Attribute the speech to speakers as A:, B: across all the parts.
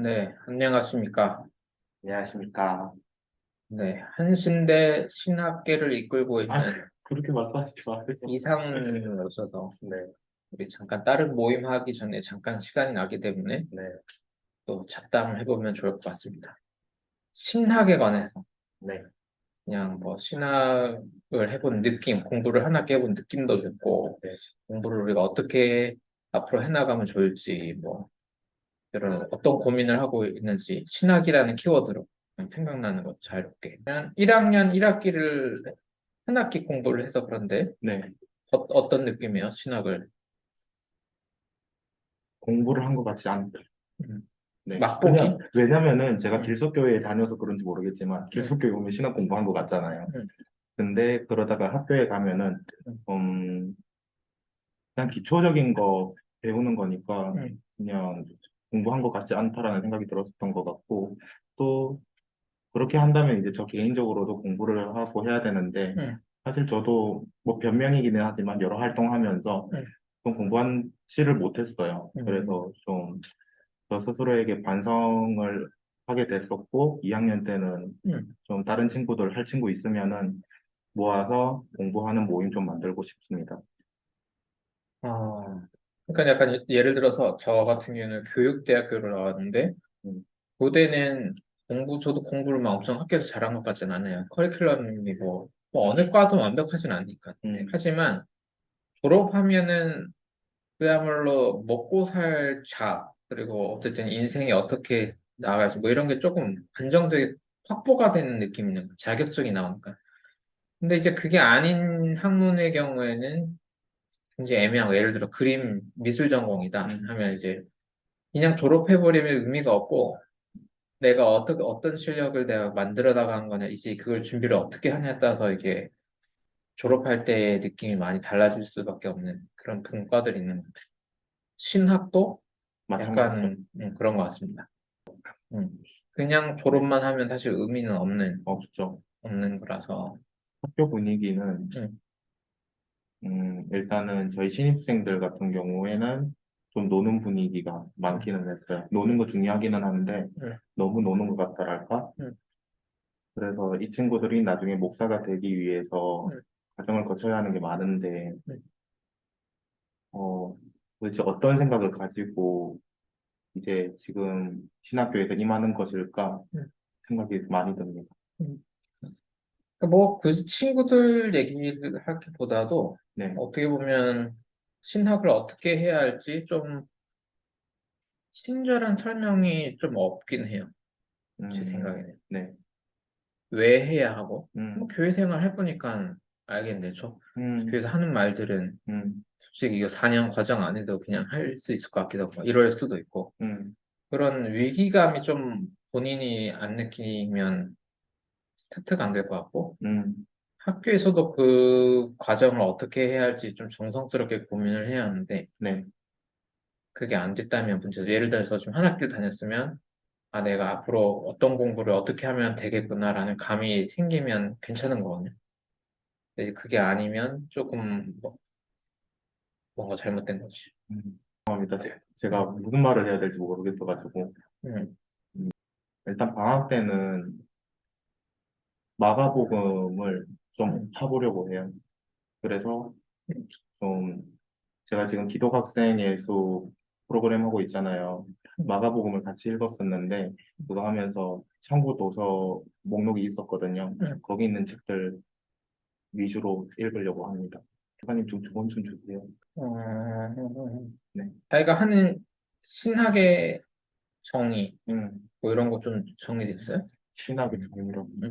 A: 네, 안녕하십니까.
B: 안녕하십니까.
A: 네, 한신대 신학계를 이끌고 있는
B: 아, 그렇게 말씀하시지 마세요.
A: 오셔서
B: 네,
A: 우리 잠깐 다른 모임 하기 전에 잠깐 시간이 나기 때문에
B: 네,
A: 또 잡담을 해보면 좋을 것 같습니다. 신학에 관해서
B: 네,
A: 그냥 뭐 신학을 해본 느낌, 공부를 한 학기 해본 느낌도 듣고
B: 네.
A: 공부를 우리가 어떻게 앞으로 해나가면 좋을지 뭐 이런 어떤 고민을 하고 있는지 신학이라는 키워드로 생각나는 것 자유롭게 그냥 1학년 1학기를 한 학기 공부를 해서 그런데
B: 네.
A: 어, 어떤 느낌이에요 신학을
B: 공부를 한 것 같지 않다.
A: 음.
B: 네.
A: 맛보기?
B: 그냥 왜냐면은 제가
A: 음.
B: 길석교회에 다녀서 그런지 모르겠지만 길석교회 오면 신학 공부한 것 같잖아요.
A: 음.
B: 근데 그러다가 학교에 가면은 음, 그냥 기초적인 거 배우는 거니까
A: 음.
B: 그냥 공부한 것 같지 않다라는 생각이 들었었던 것 같고 또 그렇게 한다면 이제 저 개인적으로도 공부를 하고 해야 되는데
A: 음.
B: 사실 저도 뭐 변명이기는 하지만 여러 활동하면서
A: 음.
B: 좀 공부한지를 못했어요.
A: 음.
B: 그래서 좀 저 스스로에게 반성을 하게 됐었고 2학년 때는
A: 음.
B: 좀 다른 친구들 할 친구 있으면은 모아서 공부하는 모임 좀 만들고 싶습니다.
A: 아, 그러니까 약간 예- 예를 들어서 저 같은 경우는 교육대학교를 나왔는데
B: 음.
A: 고대는 공부 저도 공부를 막 엄청 학교에서 잘한 것 같진 않아요. 커리큘럼이 뭐, 뭐 어느 과도 완벽하진 않으니까.
B: 음.
A: 하지만 졸업하면은 그야말로 먹고 살 자, 그리고 어쨌든 인생이 어떻게 나아갈지 뭐 이런 게 조금 안정되게 확보가 되는 느낌이 있는 거예요. 자격증이 나오니까. 근데 이제 그게 아닌 학문의 경우에는 굉장히 애매한 거. 예를 들어 그림 미술 전공이다
B: 음.
A: 하면 이제 그냥 졸업해버리면 의미가 없고 내가 어떻게 어떤 실력을 내가 만들어 나간 거냐 이제 그걸 준비를 어떻게 하냐에 따라서 이게 졸업할 때의 느낌이 많이 달라질 수밖에 없는 그런 분과들이 있는 것 같아요. 신학도 약간 음, 그런 것 같습니다. 음, 그냥 졸업만 하면 사실 의미는 없는
B: 없죠.
A: 없는 거라서
B: 학교 분위기는
A: 음.
B: 음, 일단은 저희 신입생들 같은 경우에는 좀 노는 분위기가 많기는 했어요. 노는 거 중요하기는 한데
A: 음.
B: 너무 노는 것 같다랄까?
A: 음.
B: 그래서 이 친구들이 나중에 목사가 되기 위해서
A: 음.
B: 과정을 거쳐야 하는 게 많은데
A: 음.
B: 어, 도대체 어떤 생각을 가지고 이제 지금 신학교에서 임하는 것일까
A: 음.
B: 생각이 많이 듭니다.
A: 뭐그 친구들 얘기를 하기보다도
B: 네,
A: 어떻게 보면 신학을 어떻게 해야 할지 좀 친절한 설명이 좀 없긴 해요. 제
B: 음,
A: 생각에는.
B: 네,
A: 왜 해야 하고,
B: 음,
A: 뭐 교회 생활 해보니까 알겠는데, 저
B: 음,
A: 교회에서 하는 말들은
B: 음,
A: 솔직히 이거 4년 과정 안 해도 그냥 할 수 있을 것 같기도 하고, 이럴 수도 있고,
B: 음,
A: 그런 위기감이 좀 본인이 안 느끼면 스타트가 안 될 것 같고,
B: 음,
A: 학교에서도 그 과정을 어떻게 해야 할지 좀 정성스럽게 고민을 해야 하는데,
B: 네,
A: 그게 안 됐다면 문제죠. 예를 들어서 지금 한 학기를 다녔으면, 아, 내가 앞으로 어떤 공부를 어떻게 하면 되겠구나라는 감이 생기면 괜찮은 거거든요. 근데 그게 아니면 조금 뭐, 뭔가 잘못된 거지.
B: 음. 죄송합니다. 제- 제가 무슨 말을 해야 될지 모르겠어가지고
A: 음,
B: 일단 방학 때는 마가복음을 좀 파보려고 해요. 그래서 좀 제가 지금 기독학생 예수 프로그램 하고 있잖아요. 마가복음을 같이 읽었었는데 그거 하면서 참고 도서 목록이 있었거든요.
A: 음.
B: 거기 있는 책들 위주로 읽으려고 합니다. 교관님 좀 조언 좀 주세요.
A: 어,
B: 네.
A: 자기가 하는 신학의 정의,
B: 음,
A: 뭐 이런 거 좀 정리됐어요?
B: 신학의 정의로.
A: 음.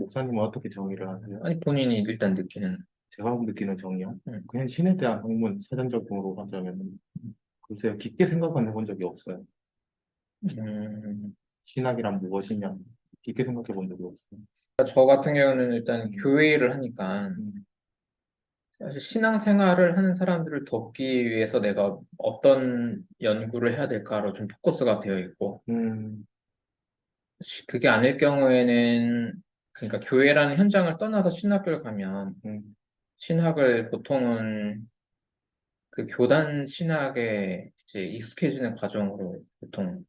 B: 목사님은 어떻게 정의를 하세요?
A: 아니, 본인이 일단 느끼는,
B: 제가 느끼는 정의요?
A: 음.
B: 그냥 신에 대한 학문 사전적으로 하자면 글쎄요 깊게 생각은 해본 적이 없어요.
A: 음,
B: 신학이란 무엇이냐 깊게 생각해 본 적이 없어요.
A: 저 같은 경우는 일단
B: 음.
A: 교회를 하니까,
B: 음,
A: 사실 신앙생활을 하는 사람들을 돕기 위해서 내가 어떤 연구를 해야 될까로 좀 포커스가 되어 있고,
B: 음,
A: 시- 그게 아닐 경우에는, 그러니까 교회라는 현장을 떠나서 신학교를 가면,
B: 음,
A: 신학을 보통은 그 교단 신학에 이제 익숙해지는 과정으로 보통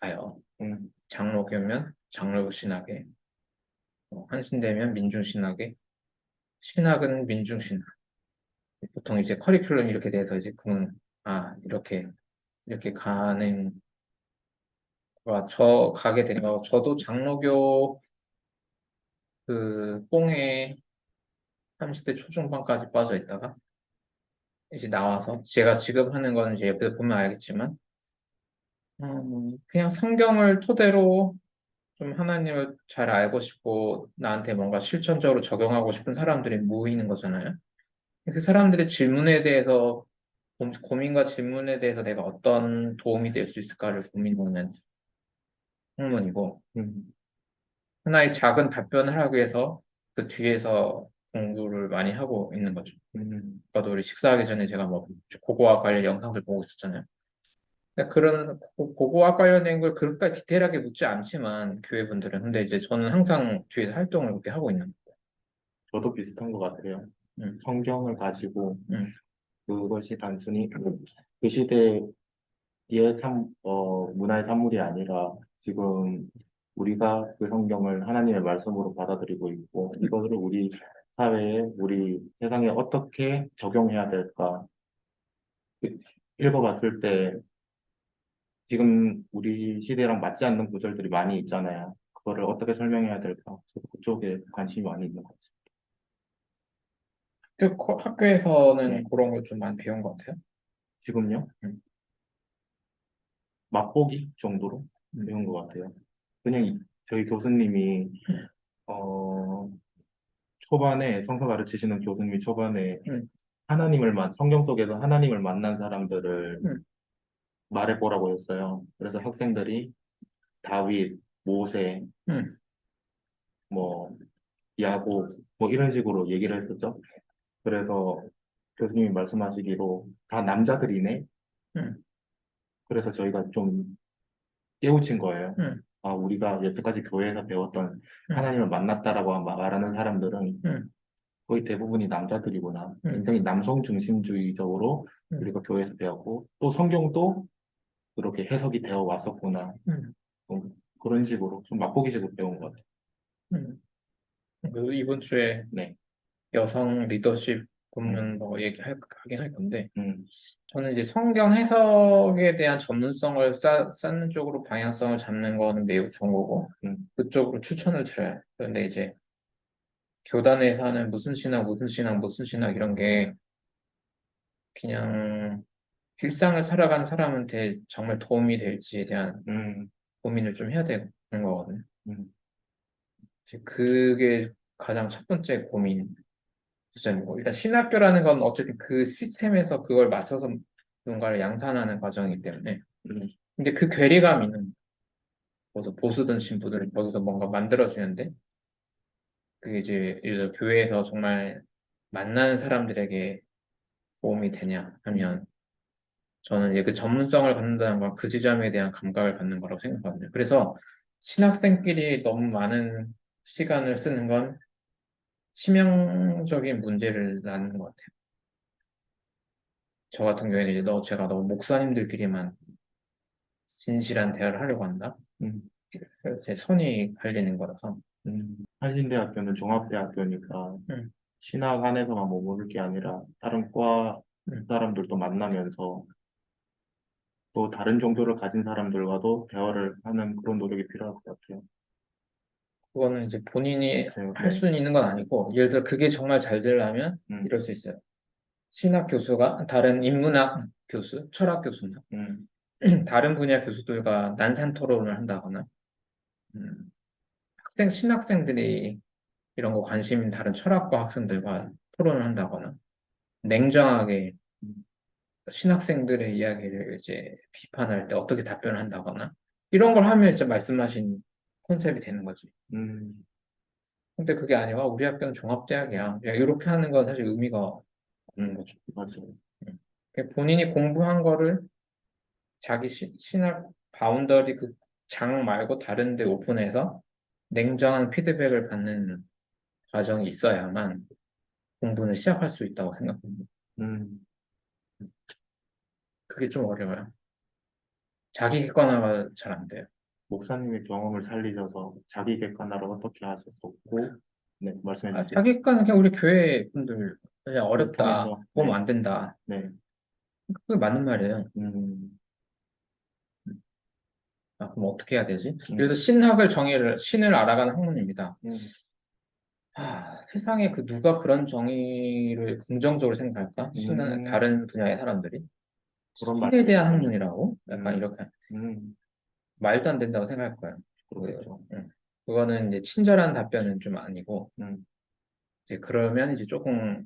A: 가요.
B: 음,
A: 장로교면 장로 신학에, 어, 한신대면 민중 신학에, 신학은 민중 신학. 보통 이제 커리큘럼 이렇게 돼서 이제 그는 아 이렇게 이렇게 가는 거가 저 가게 된 거. 저도 장로교 그 뽕에 30대 초중반까지 빠져 있다가 이제 나와서 제가 지금 하는 거는 이제 옆에서 보면 알겠지만 음, 그냥 성경을 토대로 좀 하나님을 잘 알고 싶고 나한테 뭔가 실천적으로 적용하고 싶은 사람들이 모이는 거잖아요. 그 사람들의 질문에 대해서 고- 고민과 질문에 대해서 내가 어떤 도움이 될 수 있을까를 고민하는 학문이고
B: 음,
A: 하나의 작은 답변을 하기 위해서 그 뒤에서 공부를 많이 하고 있는 거죠.
B: 음,
A: 아까도 우리 식사하기 전에 제가 뭐 고고학 관련 영상들 보고 있었잖아요. 그러니까 그런 고- 고고학 관련된 걸 그렇게까지 디테일하게 묻지 않지만 교회 분들은 근데 이제 저는 항상 뒤에서 활동을 그렇게 하고 있는 거예요.
B: 저도 비슷한 것 같아요.
A: 음.
B: 성경을 가지고
A: 음.
B: 그것이 단순히 그 시대의 삶, 어, 문화의 산물이 아니라 지금 우리가 그 성경을 하나님의 말씀으로 받아들이고 있고 이것을 우리 사회에, 우리 세상에 어떻게 적용해야 될까? 읽어봤을 때 지금 우리 시대랑 맞지 않는 구절들이 많이 있잖아요. 그거를 어떻게 설명해야 될까? 그쪽에 관심이 많이 있는 것 같아요.
A: 그 코- 학교에서는
B: 네.
A: 그런 걸 좀 많이 배운 것 같아요.
B: 지금요?
A: 음.
B: 맛보기 정도로
A: 음.
B: 배운 것 같아요. 그냥 이- 저희 교수님이
A: 음.
B: 어 초반에 성서 가르치시는 교수님이 초반에
A: 음.
B: 하나님을 만 성경 속에서 하나님을 만난 사람들을
A: 음.
B: 말해보라고 했어요. 그래서 학생들이 다윗, 모세,
A: 음.
B: 뭐 야곱 뭐 이런 식으로 얘기를 했었죠. 그래서 교수님이 말씀하시기로 다 남자들이네.
A: 음.
B: 그래서 저희가 좀 깨우친 거예요.
A: 음.
B: 아, 우리가 여태까지 교회에서 배웠던
A: 음.
B: 하나님을 만났다라고 마- 말하는 사람들은
A: 음.
B: 거의 대부분이 남자들이구나.
A: 음.
B: 굉장히 남성 중심주의적으로
A: 음.
B: 우리가 교회에서 배웠고 또 성경도 그렇게 해석이 되어 왔었구나.
A: 음.
B: 좀 그런 식으로 좀 맛보기식으로 배운 것 같아요.
A: 음. 그래서 이번 주에
B: 네.
A: 여성 리더십 보면 뭐 얘기하긴 할 건데
B: 음,
A: 저는 이제 성경 해석에 대한 전문성을 쌓, 쌓는 쪽으로 방향성을 잡는 거는 매우 좋은 거고
B: 음.
A: 그쪽으로 추천을 드려요. 그런데 이제 교단에서 하는 무슨 신학, 무슨 신학, 무슨 신학 이런 게 그냥 일상을 살아가는 사람한테 정말 도움이 될지에 대한
B: 음,
A: 고민을 좀 해야 되는 거거든요.
B: 음,
A: 그게 가장 첫 번째 고민. 뭐 일단 신학교라는 건 어쨌든 그 시스템에서 그걸 맞춰서 누군가를 양산하는 과정이기 때문에.
B: 음,
A: 근데 그 괴리감 있는 거기서 보수든 신부들이 거기서 뭔가 만들어주는데 그게 이제 예를 들어 교회에서 정말 만나는 사람들에게 도움이 되냐 하면 저는 이제 그 전문성을 갖는다는 건 그 지점에 대한 감각을 갖는 거라고 생각하거든요. 그래서 신학생끼리 너무 많은 시간을 쓰는 건 치명적인 문제를 낳는 것 같아요. 저 같은 경우에는 이제 너 제가 너무 목사님들끼리만 진실한 대화를 하려고 한다.
B: 음,
A: 제 선이 갈리는 거라서.
B: 음. 한신대학교는 종합대학교니까
A: 음.
B: 신학 안에서만 머무를 게 아니라 다른 과
A: 음.
B: 사람들도 만나면서 또 다른 종교를 가진 사람들과도 대화를 하는 그런 노력이 필요할 것 같아요.
A: 그거는 이제 본인이
B: 네.
A: 할 수는 있는 건 아니고, 예를 들어 그게 정말 잘 되려면
B: 음,
A: 이럴 수 있어요. 신학 교수가 다른 인문학 교수, 철학 교수나
B: 음,
A: 다른 분야 교수들과 난산 토론을 한다거나, 음, 학생, 신학생들이 이런 거 관심 있는 다른 철학과 학생들과 토론을 한다거나, 냉정하게 신학생들의 이야기를 이제 비판할 때 어떻게 답변을 한다거나, 이런 걸 하면 이제 말씀하신 컨셉이 되는 거지.
B: 음,
A: 근데 그게 아니라 우리 학교는 종합대학이야. 야, 이렇게 하는 건 사실 의미가 없는 거죠.
B: 맞아요.
A: 그러니까 본인이 공부한 거를 자기 시- 신학 바운더리 그 장 말고 다른 데 오픈해서 냉정한 피드백을 받는 과정이 있어야만 공부는 시작할 수 있다고 생각합니다.
B: 음,
A: 그게 좀 어려워요. 자기 객관화가 잘 안 돼요.
B: 목사님의 경험을 살리셔서 자기 객관화를 어떻게 하셨었고, 네, 말씀해
A: 아,
B: 주세요.
A: 자기 객관은 그냥 우리 교회 분들 그냥 어렵다,
B: 통해서,
A: 보면
B: 네.
A: 안 된다.
B: 네,
A: 그게 맞는 말이에요.
B: 음,
A: 아, 그럼 어떻게 해야 되지?
B: 음.
A: 예를 들어 신학을 정의를 신을 알아가는 학문입니다.
B: 음,
A: 아, 세상에 그 누가 그런 정의를 긍정적으로 생각할까? 신은
B: 음.
A: 다른 분야의 사람들이
B: 그런
A: 신에
B: 말이
A: 대한. 학문이라고 약간
B: 음.
A: 이렇게
B: 음,
A: 말도 안 된다고 생각할 거예요.
B: 그렇죠.
A: 응. 그거는 이제 친절한 답변은 좀 아니고
B: 음,
A: 이제 그러면 이제 조금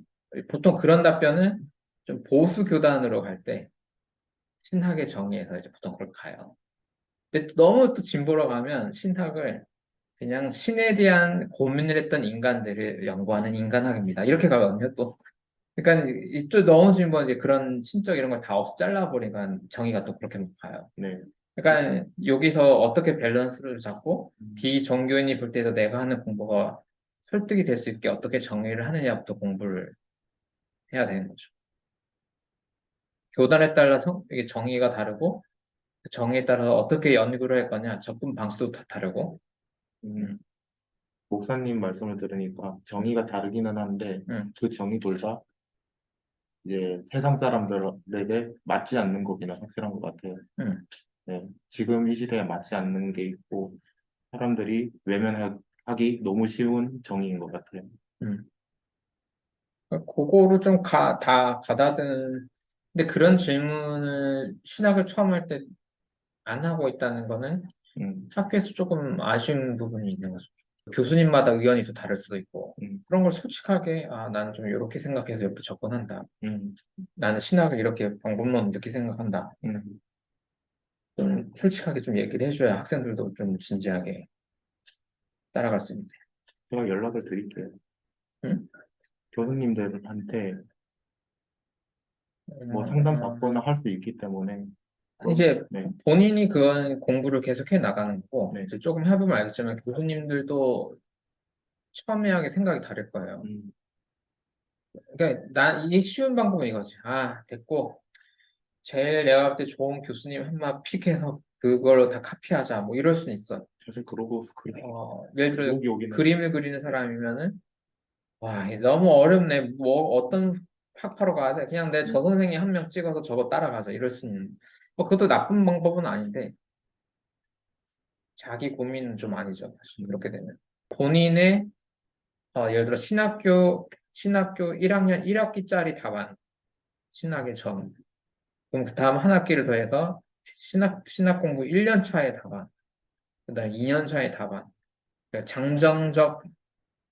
A: 보통 그런 답변은 좀 보수 교단으로 갈 때 신학의 정의에서 이제 보통 그걸 가요. 근데 또 너무 또 진보로 가면 신학을 그냥 신에 대한 고민을 했던 인간들을 연구하는 인간학입니다. 이렇게 가거든요, 또. 그러니까 이쪽 너무 진보 이제 그런 신적 이런 걸 다없 잘라버리니까 정의가 또 그렇게 가요.
B: 네,
A: 그러니까 여기서 어떻게 밸런스를 잡고
B: 음,
A: 비종교인이 볼 때도 내가 하는 공부가 설득이 될 수 있게 어떻게 정의를 하느냐부터 공부를 해야 되는 거죠. 교단에 따라서 이게 정의가 다르고 그 정의에 따라서 어떻게 연구를 할 거냐 접근 방식도 다 다르고
B: 음. 목사님 말씀을 들으니까 정의가 다르기는 한데
A: 음.
B: 그 정의둘 다 이제 세상 사람들에게 맞지 않는 거기는 확실한 것 같아요.
A: 음.
B: 네, 지금 이 시대에 맞지 않는 게 있고 사람들이 외면하기 너무 쉬운 정의인 것 같아요.
A: 그러니까 그거를 좀 가, 다 가다듬 근데 그런 질문을 신학을 처음 할 때 안 하고 있다는 거는
B: 음,
A: 학교에서 조금 아쉬운 부분이 있는 거죠. 교수님마다 의견이 또 다를 수도 있고
B: 음.
A: 그런 걸 솔직하게 아 나는 좀 이렇게 생각해서 이렇게 접근한다.
B: 음,
A: 나는 신학을 이렇게 방법론 이렇게 생각한다.
B: 음.
A: 좀 솔직하게 좀 얘기를 해줘야 학생들도 좀 진지하게 따라갈 수 있는데.
B: 제가 연락을 드릴게요.
A: 응?
B: 교수님들한테 뭐 상담 받거나 할 수 있기 때문에
A: 음, 이제
B: 네,
A: 본인이 그건 공부를 계속해 나가는 거고
B: 네.
A: 이제 조금 해보면 알겠지만 교수님들도 첨예하게 생각이 다를 거예요.
B: 음,
A: 그러니까 난 이게 쉬운 방법은 이거지. 아 됐고 제일 내가 볼 때 좋은 교수님 한 마 픽해서 그걸로 다 카피하자 뭐 이럴 수는 있어.
B: 사실 그러고 그
A: 어, 예를 들어 그림을 그리는 사람이면은 와 이게 너무 어렵네. 뭐 어떤 학파로 가야 돼? 그냥 내 저 선생님 한명 찍어서 저거 따라가자 이럴 수는 있는. 뭐 그것도 나쁜 방법은 아닌데 자기 고민은 좀 아니죠. 사실 그렇게 되면 본인의 어, 예를 들어 신학교 신학교 1학년 1학기짜리 답안 신학의 점 그럼 그 다음 한 학기를 더해서 신학 신학 공부 1년 차의 답안 그 다음 2년 차의 답안 그러니까 장정적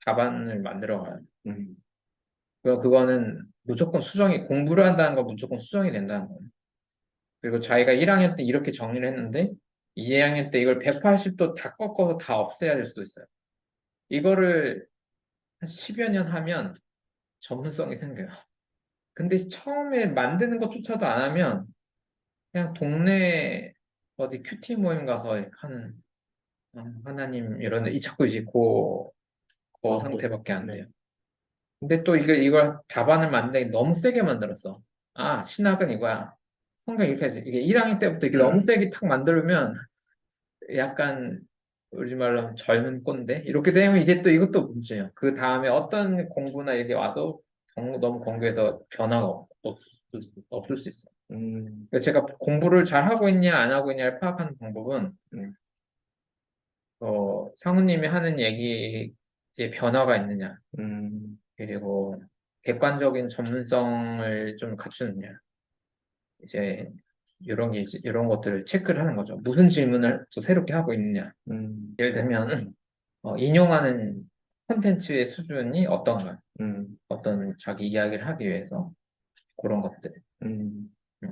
A: 답안을 만들어가요.
B: 음,
A: 그 그거는 무조건 수정이 공부를 한다는 건 무조건 수정이 된다는 거예요. 그리고 자기가 1학년 때 이렇게 정리를 했는데 2학년 때 이걸 180도 다 꺾어서 다 없애야 될 수도 있어요. 이거를 한 10여 년 하면 전문성이 생겨요. 근데 처음에 만드는 것조차도 안 하면 그냥 동네 어디 큐티 모임 가서 하는 어, 하나님 이런 이 자꾸 이제 고, 고
B: 아,
A: 상태밖에 안
B: 네.
A: 돼요. 근데 또 이걸 이걸 답안을 만드는 게 너무 세게 만들었어. 아 신학은 이거야. 성경 이렇게 해야지. 이게 1학년 때부터 이게 너무 세게 탁 만들면 약간 우리 말로 하면 젊은 꼰대 이렇게 되면 이제 또 이것도 문제예요. 그 다음에 어떤 공부나 이게 와도 경- 너무 공부해서 변화가 없, 없을, 수- 없을 수 있어요.
B: 음,
A: 제가 공부를 잘 하고 있냐 안 하고 있냐를 파악하는 방법은
B: 음.
A: 어, 상우님이 하는 얘기에 변화가 있느냐
B: 음,
A: 그리고 객관적인 전문성을 좀 갖추느냐 이제 이런 게 이런 것들을 체크를 하는 거죠. 무슨 질문을 또 새롭게 하고 있느냐.
B: 음,
A: 예를 들면 어, 인용하는 콘텐츠의 수준이 어떤가,
B: 음,
A: 어떤 자기 이야기를 하기 위해서 그런 것들.
B: 음.
A: 음.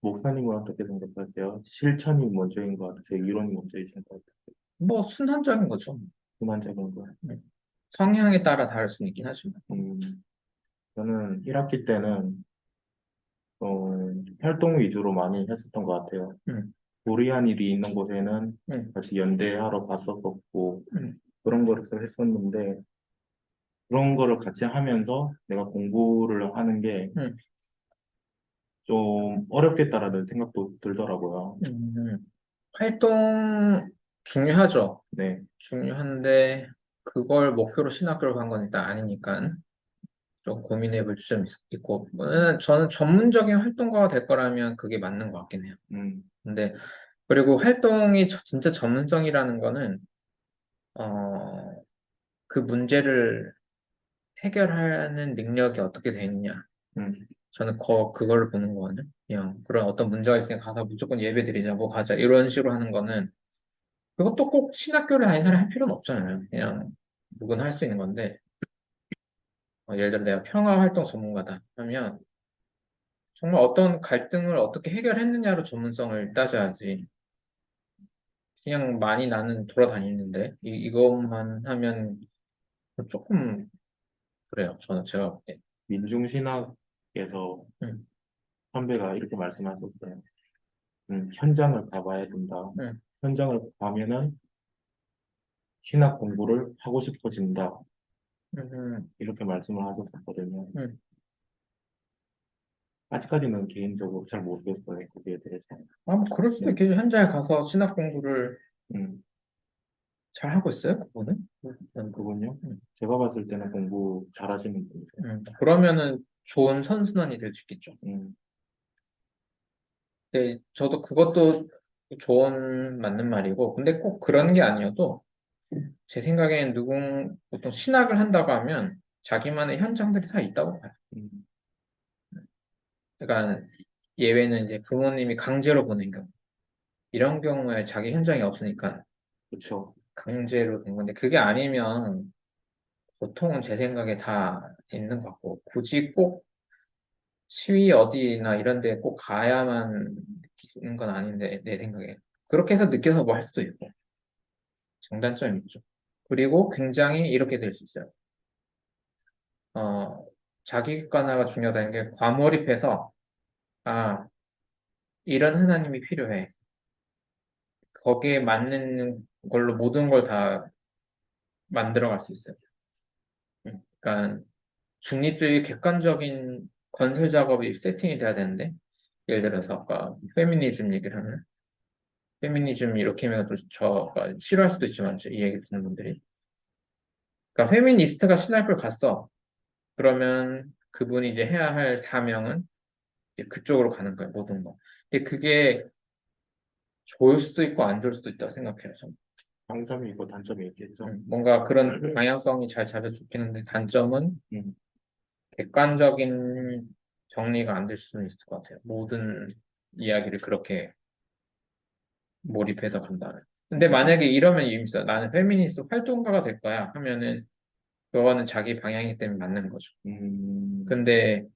B: 목사님은 어떻게 생각하세요? 실천이 먼저인 것 같아요? 이론이 먼저이신 것 같아요?
A: 뭐 순환적인 거죠.
B: 그만적인 거.
A: 성향에 따라 다를 수는 있긴 하지만.
B: 음, 저는 1학기 때는 어, 활동 위주로 많이 했었던 것 같아요.
A: 음.
B: 불이한 일이 있는 곳에는
A: 음.
B: 같이 연대하러 갔었었고
A: 음.
B: 그런 거를 했었는데 그런 거를 같이 하면서 내가 공부를 하는 게
A: 음.
B: 좀 어렵겠다라는 생각도 들더라고요.
A: 음, 활동 중요하죠.
B: 네,
A: 중요한데 그걸 목표로 신학교를 간 건 일단 아니니까 좀 고민해 볼점 있고 음, 저는 전문적인 활동가가 될 거라면 그게 맞는 것 같긴 해요.
B: 음,
A: 근데 그리고 활동이 저- 진짜 전문성이라는 거는 어, 그 문제를 해결하는 능력이 어떻게 되느냐.
B: 음,
A: 저는 거, 그걸 보는 거거든요. 그냥 그런 어떤 문제가 있으니까 가서 무조건 예배 드리자, 뭐 가자 이런 식으로 하는 거는 그것도 꼭 신학교를 다니는 사람이 할 필요는 없잖아요. 그냥 누구나 할 수 있는 건데 어, 예를 들어 내가 평화활동 전문가다 하면 정말 어떤 갈등을 어떻게 해결했느냐로 전문성을 따져야지. 그냥 많이 나는 돌아다니는데 이, 이것만 하면 조금 그래요. 저는 제가 볼 때.
B: 민중신학에서
A: 음.
B: 선배가 이렇게 말씀하셨어요. 음, 현장을 가봐야 된다.
A: 음.
B: 현장을 가면은 신학 공부를 하고 싶어진다.
A: 음,
B: 이렇게 말씀을 하셨었거든요.
A: 음.
B: 아직까지는 개인적으로 잘 모르겠어요. 거기에 대해서.
A: 아, 뭐 그럴 수도 있겠죠. 현장에 가서 신학 공부를
B: 음,
A: 잘 하고 있어요, 그분은?
B: 음, 그분요.
A: 음.
B: 제가 봤을 때는 공부 잘하시는 분이세요.
A: 음, 그러면은 좋은 선순환이 될 수 있겠죠.
B: 음,
A: 근데 저도 그것도 좋은 맞는 말이고, 근데 꼭 그런 게 아니어도 제 생각엔 누군 보통 신학을 한다고 하면 자기만의 현장들이 다 있다고 봐요.
B: 음,
A: 그러니까 예외는 이제 부모님이 강제로 보낸 경우. 이런 경우에 자기 현장이 없으니까
B: 그렇죠.
A: 강제로 된 건데, 그게 아니면 보통은 제 생각에 다 있는 것 같고, 굳이 꼭 시위 어디나 이런 데 꼭 가야만 느끼는 건 아닌데, 내 생각에. 그렇게 해서 느껴서 뭐 할 수도 있고, 장단점이 있죠. 그리고 굉장히 이렇게 될 수 있어요. 어, 자기 객관화가 중요하다는 게 과몰입해서, 아, 이런 하나님이 필요해. 거기에 맞는 걸로 모든 걸 다 만들어 갈 수 있어요. 음, 그러니까 중립주의 객관적인 건설 작업이 세팅이 돼야 되는데 예를 들어서 아까 페미니즘 얘기를 하는 페미니즘 이렇게 하면 또 저가 싫어할 수도 있지만 이 얘기 듣는 분들이 그러니까 페미니스트가 신학교를 갔어 그러면 그분이 이제 해야 할 사명은 그쪽으로 가는 거예요 모든 거 근데 그게 좋을 수도 있고 안 좋을 수도 있다고 생각해요 저는.
B: 장점이 있고 단점이 있겠죠.
A: 음, 뭔가 그런 방향성이 잘 잡혀 좋긴 한데 단점은
B: 음.
A: 객관적인 정리가 안 될 수는 있을 것 같아요. 모든 이야기를 그렇게 몰입해서 간다는. 근데 만약에 이러면 있어요. 나는 페미니스트 활동가가 될 거야 하면은 그거는 자기 방향이기 때문에 맞는 거죠.
B: 음,
A: 근데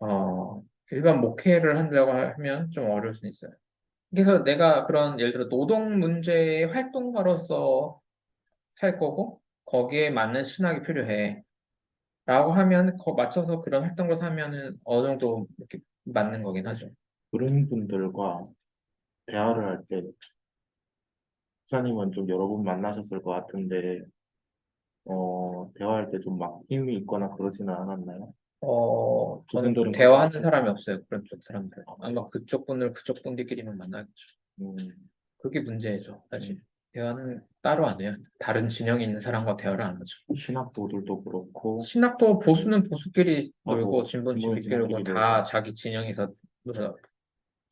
A: 어 일반 목회를 한다고 하면 좀 어려울 수는 있어요. 그래서 내가 그런 예를 들어 노동 문제의 활동가로서 살 거고 거기에 맞는 신학이 필요해. 라고 하면 거 맞춰서 그런 활동을 사면은 어느 정도 이렇게 맞는 거긴 하죠.
B: 그런 분들과 대화를 할 때, 목사님은 좀 여러 분 만나셨을 것 같은데, 어, 대화할 때 좀 막힘이 있거나 그러지는 않았나요?
A: 어, 저는
B: 그분들은
A: 대화하는. 사람이 없어요. 그런 쪽 사람들. 아마 그쪽 분들 그쪽 분들끼리만 만나겠죠.
B: 음,
A: 그게 문제죠, 사실. 대화는 따로 안 해요. 다른 진영이 있는 사람과 대화를 안 하죠.
B: 신학도들도 그렇고,
A: 신학도 보수는 보수끼리 놀고
B: 하고,
A: 진보는
B: 진보는
A: 진보끼리 놀고
B: 진보끼리
A: 다
B: 놀고.
A: 자기 진영에서 놀아.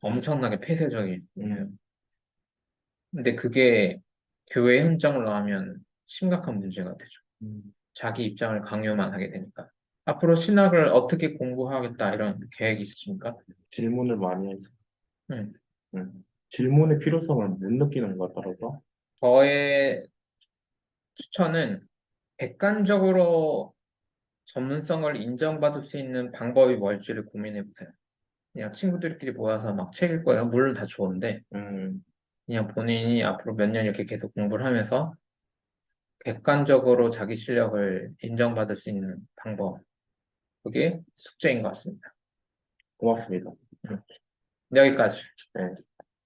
A: 엄청나게 폐쇄적인.
B: 음.
A: 근데 그게 교회 현장으로 나오면 심각한 문제가 되죠.
B: 음,
A: 자기 입장을 강요만 하게 되니까. 앞으로 신학을 어떻게 공부하겠다 이런 계획이 있으십니까?
B: 질문을 많이 해서,
A: 음.
B: 음, 질문의 필요성을 못 느끼는 것 같더라고요.
A: 저의 추천은 객관적으로 전문성을 인정받을 수 있는 방법이 뭘지를 고민해 보세요. 그냥 친구들끼리 모여서 막 책 읽고요. 물론 다 좋은데
B: 음,
A: 그냥 본인이 앞으로 몇 년 이렇게 계속 공부를 하면서 객관적으로 자기 실력을 인정받을 수 있는 방법. 그게 숙제인 것 같습니다.
B: 고맙습니다.
A: 여기까지.
B: 네.